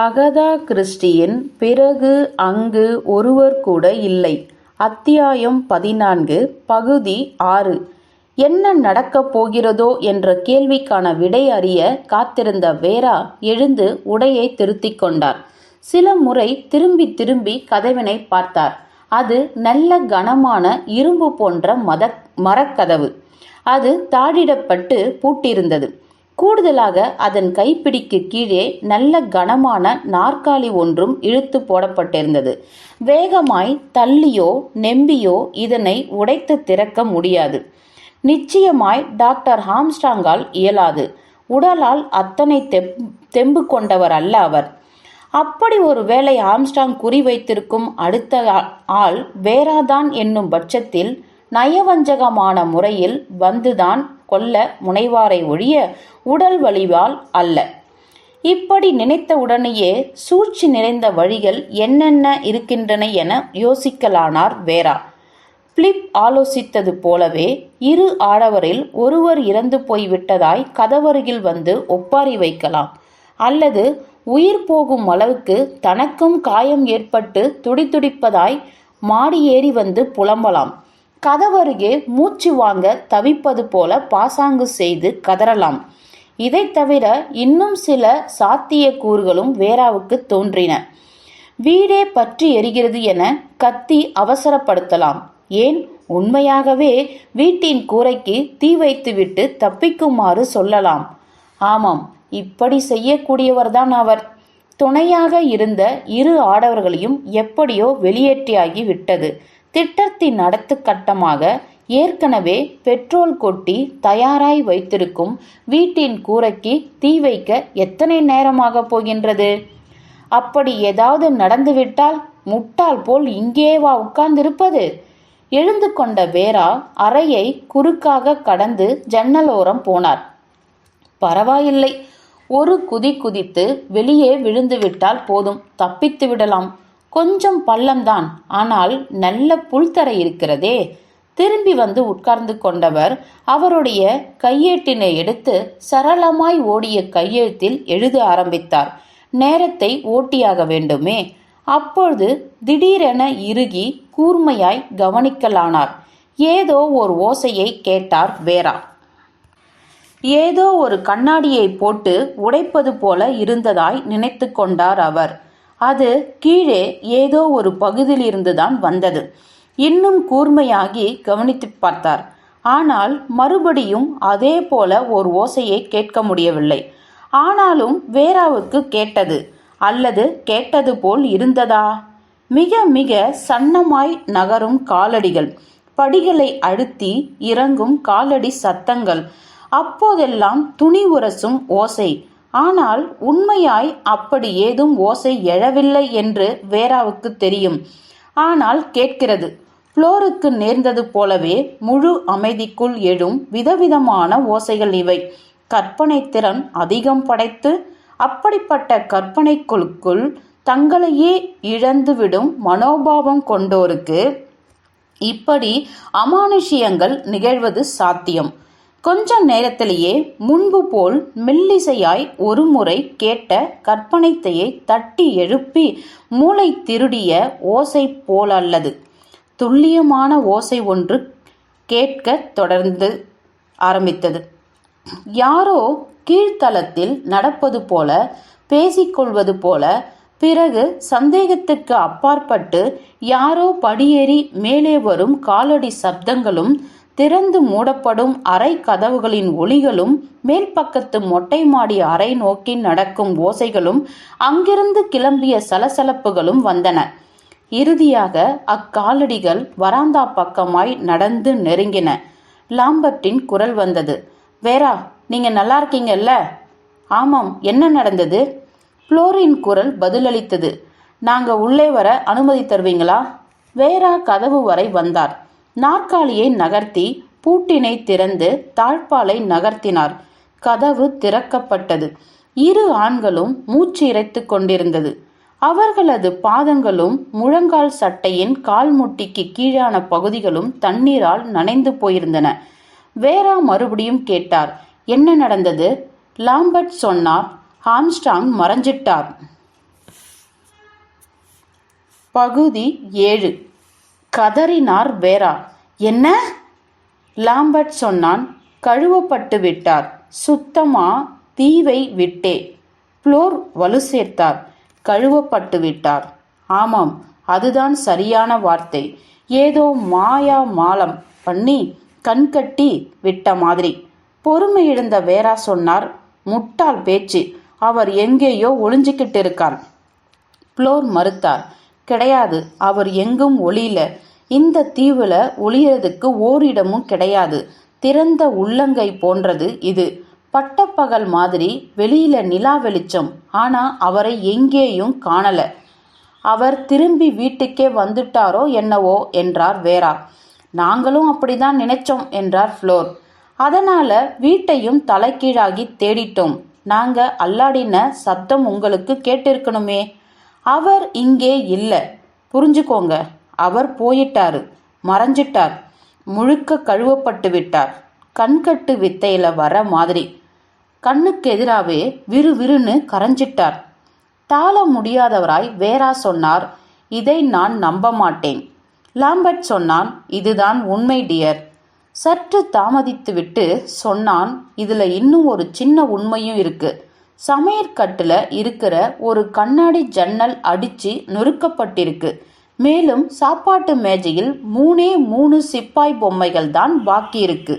Agatha கிறிஸ்டியின் பிறகு அங்கு ஒருவர் கூட இல்லை. அத்தியாயம் பதினான்கு பகுதி ஆறு. என்ன நடக்கப் போகிறதோ என்ற கேள்விக்கான விடை அறிய காத்திருந்த வேரா எழுந்து உடையை திருத்திக் கொண்டார். சில முறை திரும்பி திரும்பி கதவினை பார்த்தார். அது நல்ல கனமான இரும்பு போன்ற மத மரக்கதவு. அது தாழிடப்பட்டு பூட்டியிருந்தது கூடுதலாக அதன் கைப்பிடிக்கு கீழே நல்ல கனமான நாற்காலி ஒன்றும் இழுத்து போடப்பட்டிருந்தது. வேகமாய் தள்ளியோ நெம்பியோ இதனை உடைத்து திறக்க முடியாது. நிச்சயமாய் டாக்டர் ஹாம்ஸ்டாங்கால் இயலாது. உடலால் அத்தனை தெம் தெம்பு கொண்டவர் அல்ல அவர். அப்படி ஒரு வேளை ஆம்ஸ்டாங் குறிவைத்திருக்கும் அடுத்த ஆள் வேறாதான் என்னும் பட்சத்தில் நயவஞ்சகமான முறையில் வந்துதான் கொல்ல முனைவாரை ஒழிய உடல் வலிவால் அல்ல. இப்படி நினைத்த உடனேயே சூழ்ச்சி நிறைந்த வழிகள் என்னென்ன இருக்கின்றன என யோசிக்கலானார் வேரா பிலிப் ஆலோசித்தது போலவே இரு ஆடவரில் ஒருவர் இறந்து போய்விட்டதாய் கதவருகில் வந்து ஒப்பாரி வைக்கலாம். அல்லது உயிர் போகும் அளவுக்கு தனக்கும் காயம் ஏற்பட்டு துடிதுடிப்பதாய் மாடி ஏறி வந்து புலம்பலாம். கதவருகே மூச்சு வாங்க தவிப்பது போல பாசாங்கு செய்து கதறலாம். இதை தவிர இன்னும் சில சாத்திய கூறுகளும் வேராவுக்கு தோன்றின. வீடே பற்றி எரிகிறது என கத்தி அவசரப்படுத்தலாம். ஏன்? உண்மையாகவே வீட்டின் கூரைக்கு தீ வைத்துவிட்டு தப்பிக்குமாறு சொல்லலாம். ஆமாம் இப்படி செய்யக்கூடியவர்தான் அவர். துணையாக இருந்த இரு ஆடவர்களையும் எப்படியோ வெளியேற்றியாகி விட்டது. திட்டத்தின் அடுத்த கட்டமாக ஏற்கனவே பெட்ரோல் கொட்டி தயாராய் வைத்திருக்கும் வீட்டின் கூரைக்கு தீ வைக்க எத்தனை நேரமாக போகின்றது? அப்படி ஏதாவது நடந்துவிட்டால் முட்டாள் போல் இங்கேவா உட்கார்ந்திருப்பது? எழுந்து கொண்ட வேரா அறையை குறுக்காக கடந்து ஜன்னலோரம் போனார். பரவாயில்லை. ஒரு குதி குதித்து வெளியே விழுந்துவிட்டால் போதும். தப்பித்து விடலாம். கொஞ்சம் பள்ளம்தான். ஆனால் நல்ல புல்தரை இருக்கிறதே. திரும்பி வந்து உட்கார்ந்து கொண்டவர் அவருடைய கையேட்டினை எடுத்து சரளமாய் ஓடிய கையெழுத்தில் எழுத ஆரம்பித்தார். நேரத்தை ஓட்டியாக வேண்டுமே. அப்பொழுது திடீரென இறுகி கூர்மையாய் கவனிக்கலானார். ஏதோ ஒரு ஓசையை கேட்டார் வேரா ஏதோ ஒரு கண்ணாடியை போட்டு உடைப்பது போல இருந்ததாய் நினைத்து கொண்டார் அவர். அது கீழே ஏதோ ஒரு பகுதியிலிருந்துதான் வந்தது. இன்னும் கூர்மையாகி கவனித்து பார்த்தார். ஆனால் மறுபடியும் அதே போல ஒரு ஓசையை கேட்க முடியவில்லை. ஆனாலும் வேராவுக்கு கேட்டது அல்லது கேட்டது போல் இருந்ததா? மிக மிக சன்னமாய் நகரும் காலடிகள் படிகளை அழுத்தி இறங்கும் காலடி சத்தங்கள் அப்போதெல்லாம் துணி உரசும் ஓசை ஆனால் உண்மையாய் அப்படி ஏதும் ஓசை எழவில்லை என்று வேராவுக்கு தெரியும். ஆனால் கேட்கிறது புளோருக்கு நேர்ந்தது போலவே முழு அமைதிக்குள் எழும் விதவிதமான ஓசைகள் இவை. கற்பனை திறன் அதிகம் படைத்து அப்படிப்பட்ட கற்பனைக்குழுக்குள் தங்களையே இழந்துவிடும் மனோபாவம் கொண்டோருக்கு இப்படி அமானுஷ்யங்கள் நிகழ்வது சாத்தியம். கொஞ்ச நேரத்திலேயே முன்பு போல் மெல்லிசையாய் ஒருமுறை கேட்ட கற்பனைத்தையை தட்டி எழுப்பி மூளை திருடிய ஓசை போலல்லது. துல்லியமான ஓசை ஒன்று கேட்கத் தொடர்ந்து ஆரம்பித்தது. யாரோ கீழ்த்தளத்தில் நடப்பது போல பேசிக்கொள்வது போல பிறகு சந்தேகத்துக்கு அப்பாற்பட்டு யாரோ படியேறி மேலே வரும் காலடி சப்தங்களும் திறந்து மூடப்படும் அறை கதவுகளின் ஒளிகளும் மேல் பக்கத்து மொட்டை மாடி அறை நோக்கி நடக்கும் ஓசைகளும் அங்கிருந்து கிளம்பிய சலசலப்புகளும் வந்தன. இறுதியாக அக்காலடிகள் வராந்தா பக்கமாய் நடந்து நெருங்கின. லாம்பர்ட்டின் குரல் வந்தது. வேரா நீங்க நல்லா இருக்கீங்கல்ல? ஆமாம் என்ன நடந்தது? புளோரின் குரல் பதிலளித்தது. நாங்க உள்ளே வர அனுமதி தருவீங்களா? வேரா கதவு வரை வந்தார். நாற்காலியை நகர்த்தி பூட்டினை திறந்து தாழ்பாலை நகர்த்தினார். கதவு திறக்கப்பட்டது. இரு ஆண்களும் மூச்சு இறைத்து கொண்டிருந்தது. அவர்களது பாதங்களும் முழங்கால் சட்டையின் கால்முட்டிக்கு கீழான பகுதிகளும் தண்ணீரால் நனைந்து போயிருந்தன. வேரா மறுபடியும் கேட்டார் என்ன நடந்தது? லாம்பர்ட் சொன்னார் ஹாம்ஸ்டாங் மறைஞ்சிட்டார். பகுதி ஏழு. கதறினார் வேரா என்ன? லாம்பர்ட் சொன்னான். கழுவப்பட்டு விட்டார். சுத்தமா தீவை விட்டே. புளோர் வலு சேர்த்தார். கழுவப்பட்டு விட்டார். ஆமாம் அதுதான் சரியான வார்த்தை. ஏதோ மாயா மாலம் பண்ணி கண்கட்டி விட்ட மாதிரி. பொறுமை இழந்த வேரா சொன்னார். முட்டாள் பேச்சு. அவர் எங்கேயோ ஒளிஞ்சுக்கிட்டு இருக்கார் புளோர் மறுத்தார். கிடையாது. அவர் எங்கும் ஒளியில. இந்த தீவுல ஒளியறதுக்கு ஓரிடமும் கிடையாது. திறந்த உள்ளங்கை போன்றது இது. பட்டப்பகல் மாதிரி வெளியில நிலா வெளிச்சம். ஆனா அவரை எங்கேயும் காணல. அவர் திரும்பி வீட்டுக்கே வந்துட்டாரோ என்னவோ என்றார் வேரா நாங்களும் அப்படிதான் நினைச்சோம் என்றார் ஃப்ளோர். அதனால வீட்டையும் தலைக்கீழாகி தேடிட்டோம். நாங்க அல்லாடின சத்தம் உங்களுக்கு கேட்டிருக்கணுமே. அவர் இங்கே இல்லை. புரிஞ்சுக்கோங்க. அவர் போயிட்டாரு. மறைஞ்சிட்டார். முழுக்க கழுவப்பட்டு விட்டார். கண்கட்டு வித்தையில வர மாதிரி. கண்ணுக்கு எதிராவே விறுவிறுன்னு கரைஞ்சிட்டார். தாள முடியாதவராய் வேறா சொன்னார். இதை நான் நம்ப மாட்டேன். லாம்பர்ட் சொன்னான் இதுதான் உண்மை டியர். சற்று தாமதித்துவிட்டு சொன்னான் இதுல இன்னும் ஒரு சின்ன உண்மையும் இருக்கு. சமையற்கட்டுல இருக்கிற ஒரு கண்ணாடி ஜன்னல் அடிச்சு நொறுக்கப்பட்டிருக்கு. மேலும் சாப்பாட்டு மேஜையில் மூணே மூணு சிப்பாய் பொம்மைகள் தான் பாக்கி இருக்கு